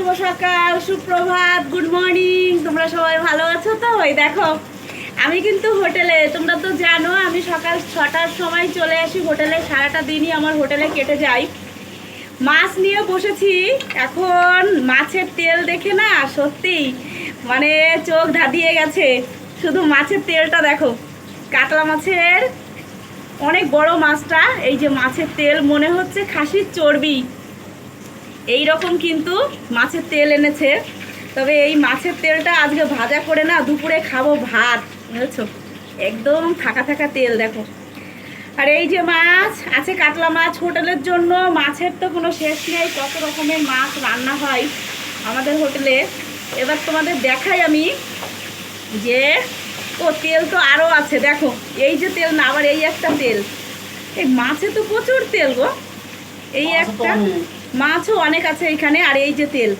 শুভ সকাল, সুপ্রভাত good morning তোমরা সবাই ভালো আছো তো? ওই দেখো, আমি কিন্তু হোটেলে, তোমরা তো জানো, আমি সকাল ছটার সময় চলে আসি হোটেলে, সারাটা দিনই আমার হোটেলে কেটে যায় মাছ নিয়ে বসেছি, এখন মাছের তেল দেখে না, সত্যি মানে চোখ ধাঁধিয়ে গেছে। শুধু মাছের তেলটা দেখো, কাতলা মাছের, অনেক বড় মাছটা, এই যে মাছের তেল, মনে হচ্ছে খাসির চর্বি। এই রকম কিন্তু মাছের তেল এনেছে। তবে এই মাছের তেলটা আজকে ভাজা করে না দুপুরে খাব ভাত বুঝেছ? একদম থাকা থাকা তেল দেখো। আর এই যে মাছ আছে কাতলা মাছ হোটেলের জন্য মাছের তো কোনো শেষ নেই কত রকমের মাছ রান্না হয় আমাদের হোটেলে। এবার তোমাদের দেখাই আমি যে ও তেল তো আরও আছে দেখো। এই যে তেল না আবার এই একটা তেল। এই মাছে তো প্রচুর তেল গো। এই একটা মাছও অনেক আছে এখানে, আর এই যে তেল।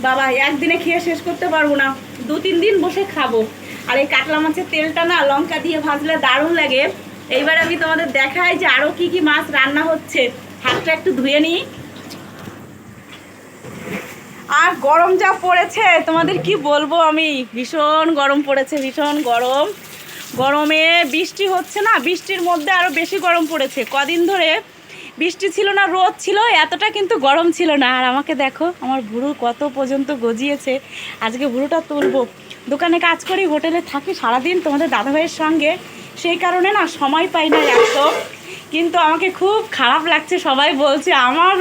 বাবা, একদিনে খেয়ে শেষ করতে পারব না। দু তিন দিন বসে খাব। আর এই কাতলা মাছের তেলটা না লঙ্কা দিয়ে ভাজলে দারুণ লাগে। এইবার আমি তোমাদের দেখাই যে আরও কি কি মাছ রান্না হচ্ছে। হাতটা একটু ধুয়ে নিই। আর গরম যা পড়েছে, তোমাদের কি বলব আমি? ভীষণ গরম পড়েছে, ভীষণ গরম। গরমে বৃষ্টি হচ্ছে না, বৃষ্টির মধ্যে আরও বেশি গরম পড়েছে। কদিন ধরে বৃষ্টি ছিল না, রোদ ছিল, এতটা কিন্তু গরম ছিল না। আর আমাকে দেখো, আমার ভুরু কত পর্যন্ত গজিয়েছে। আজকে ভুরুটা তুলবো। দোকানে কাজ করি, হোটেলে থাকি, সারাদিন তোমাদের দাদাভাইয়ের সঙ্গে। সেই কারণে না, সময় পাই না এত। কিন্তু আমাকে খুব খারাপ লাগছে, সবাই বলছে। আমার,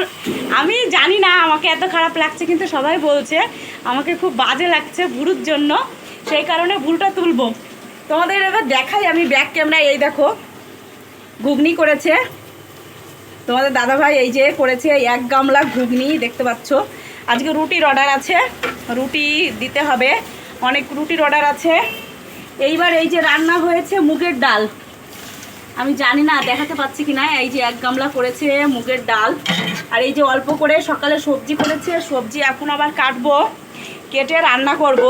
আমি জানি না আমাকে এত খারাপ লাগছে, কিন্তু সবাই বলছে। আমাকে খুব বাজে লাগছে ভুরুর জন্য। সেই কারণে ভুলটা তুলবো। তোমাদের এবার দেখাই, আমি ব্যাক ক্যামেরায় এই দেখো। ঘুগনি করেছে। তোমাদের দাদাভাই এই যে করেছে এক গামলা ঘুগনি, দেখতে পাচ্ছ। আজকে রুটির অর্ডার আছে, রুটি দিতে হবে। অনেক রুটির অর্ডার আছে। এইবার এই যে রান্না হয়েছে মুগের ডাল। আমি জানি না, দেখাতে পাচ্ছি কি না এই যে এক গামলা করেছে মুগের ডাল। আর এই যে অল্প করে সকালে সবজি করেছে, সবজি এখন আবার কাটবো, কেটে রান্না করব।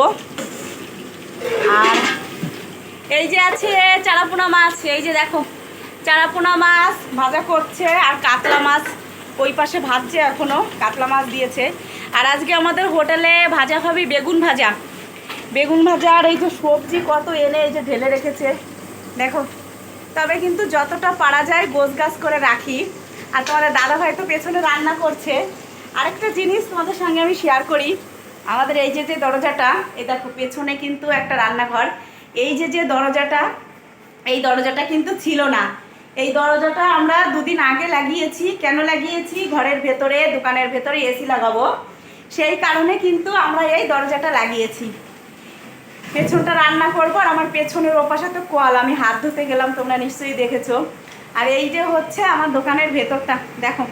আর এই যে আছে চারাপোনা মাছ, এই যে দেখো। চারাপোনা মাছ ভাজা করছে আর কাতলা মাছ ওই পাশে ভাজছে এখনও কাতলা মাছ দিয়েছে। আর আজকে আমাদের হোটেলে ভাজা খাবি বেগুন ভাজা। বেগুন ভাজা আর এই যে সবজি কত এনে এই যে ঢেলে রেখেছে, দেখো। তবে কিন্তু যতটা পারা যায় গোছ গাছ করে রাখি। আর তোমাদের দাদাভাই তো পেছনে রান্না করছে। আরেকটা জিনিস তোমাদের সঙ্গে আমি শেয়ার করি। আমাদের এই যে যে দরজাটা, এই দেখো, পেছনে কিন্তু একটা রান্নাঘর। এই যে যে দরজাটা, এই দরজাটা কিন্তু ছিল না। এই দরজাটা আমরা দুদিন আগে লাগিয়েছি। কেন লাগিয়েছি? ঘরের ভেতরে, দোকানের ভেতরে এসি লাগাবো। সেই কারণে কিন্তু আমরা এই দরজাটা লাগিয়েছি। পেছনটা রান্না করব আর আমার পেছনের ওপাশে তো কোয়াল। আমি হাত ধুতে গেলাম, তোমরা নিশ্চয়ই দেখেছ। আর এই যে হচ্ছে আমার দোকানের ভেতরটা, দেখো।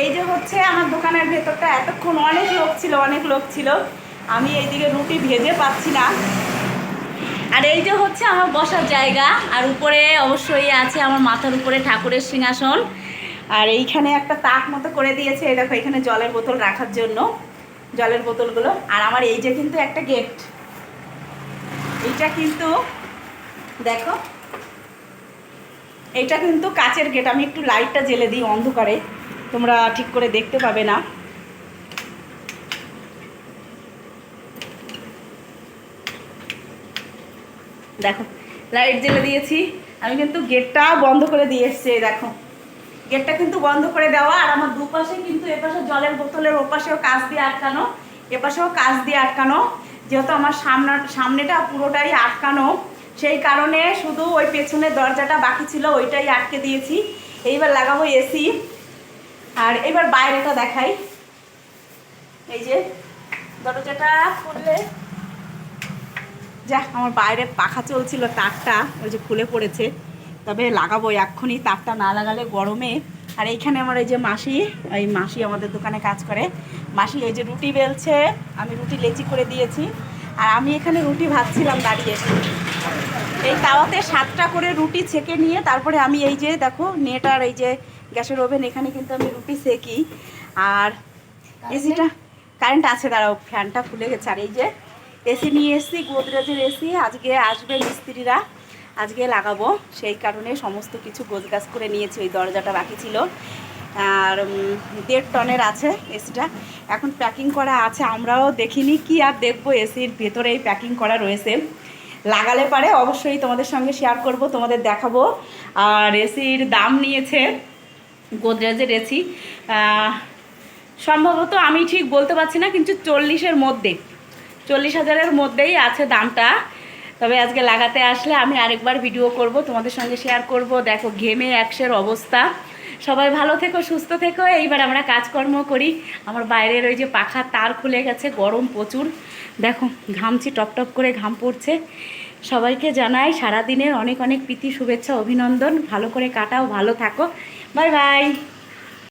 এই যে হচ্ছে আমার দোকানের ভেতরটা, এতক্ষণ অনেক লোক ছিল, অনেক লোক ছিল। আমি এইদিকে রুটি ভেজে পাচ্ছি না। আর এই যে হচ্ছে আমার বসার জায়গা, আর উপরে অবশ্যই আছে আমার মাথার উপরে ঠাকুরের সিংহাসন। আর এইখানে একটা তাক মতো করে দিয়েছে দেখো এখানে জলের বোতল রাখার জন্য, জলের বোতলগুলো। আর আমার এই যে কিন্তু একটা গেট, এটা কিন্তু দেখো, এটা কিন্তু কাচের গেট, আমি একটু লাইটটা জেলে দিই অন্ধকারে, তোমরা ঠিক করে দেখতে পাবে না। দেখো লাইট জেলে দিয়েছি। আমি কিন্তু গেটটা বন্ধ করে দিয়ে এসছি দেখো। গেটটা কিন্তু বন্ধ করে দেওয়া, আর আমার দুপাশে কিন্তু এপাশে জলের বোতলের ওপাশেও কাজ দিয়ে আটকানো, এপাশেও কাজ দিয়ে আটকানো, যেহেতু আমার সামনা, সামনেটা পুরোটাই আটকানো, সেই কারণে শুধু ওই পেছনের দরজাটা বাকি ছিল, ওইটাই আটকে দিয়েছি। এইবার লাগাবো এসি। আর এবার বাইরেটা দেখাই। এই যে, দরজাটা খুললে যাক, আমার বাইরে পাখা চলছিল, তারটা ওই যে খুলে পড়েছে। তবে লাগাবো এক্ষুনি, তারটা না লাগালে গরমে। আর এইখানে আমার এই যে মাসি, এই মাসি আমাদের দোকানে কাজ করে। মাসি, এই যে রুটি বেলছে, আমি রুটি লেচি করে দিয়েছি। আর আমি এখানে রুটি ভাজছিলাম দাঁড়িয়ে। এই তাওয়াতে সাতটা করে রুটি ছেঁকে নিয়ে, তারপরে আমি এই যে দেখো, নেট আর এই যে গ্যাসের ওভেন, এখানে কিন্তু আমি রুটি সেকি আর এসিটা, কারেন্ট আছে, দাঁড়াও, ফ্যানটা খুলে গেছে। আর এই যে এসি নিয়ে এসছি, গোদরেজের এসি। আজকে আসবে মিস্ত্রিরা, আজকে লাগাবো। সেই কারণে সমস্ত কিছু গোছগাছ করে নিয়েছি, ওই দরজাটা বাকি ছিল। আর দেড় টনের আছে এসিটা। এখন প্যাকিং করা আছে, আমরাও দেখিনি কি আর দেখব এসির ভেতরেই প্যাকিং করা রয়েছে। লাগালে পারে, অবশ্যই তোমাদের সঙ্গে শেয়ার করব, তোমাদের দেখাবো। আর এসির দাম নিয়েছে গোদরেজের এসি। সম্ভবত আমি ঠিক বলতে পারছি না, কিন্তু চল্লিশের মধ্যে। চল্লিশ হাজারের মধ্যেই আছে দামটা। তবে আজকে লাগাতে আসলে আমি আরেকবার ভিডিও করব, তোমাদের সঙ্গে শেয়ার করব। দেখো ঘেমে একশের অবস্থা। সবাই ভালো থেকো, সুস্থ থেকো। এইবার আমরা কাজকর্ম করি। আমার বাইরের ওই যে পাখার তার খুলে গেছে, গরম প্রচুর। দেখো, ঘামছি, টপ টপ করে ঘাম পড়ছে। সবাইকে জানাই সারাদিনের অনেক অনেক প্রীতি, শুভেচ্ছা, অভিনন্দন। ভালো করে কাটাও, ভালো থাকো। Bye bye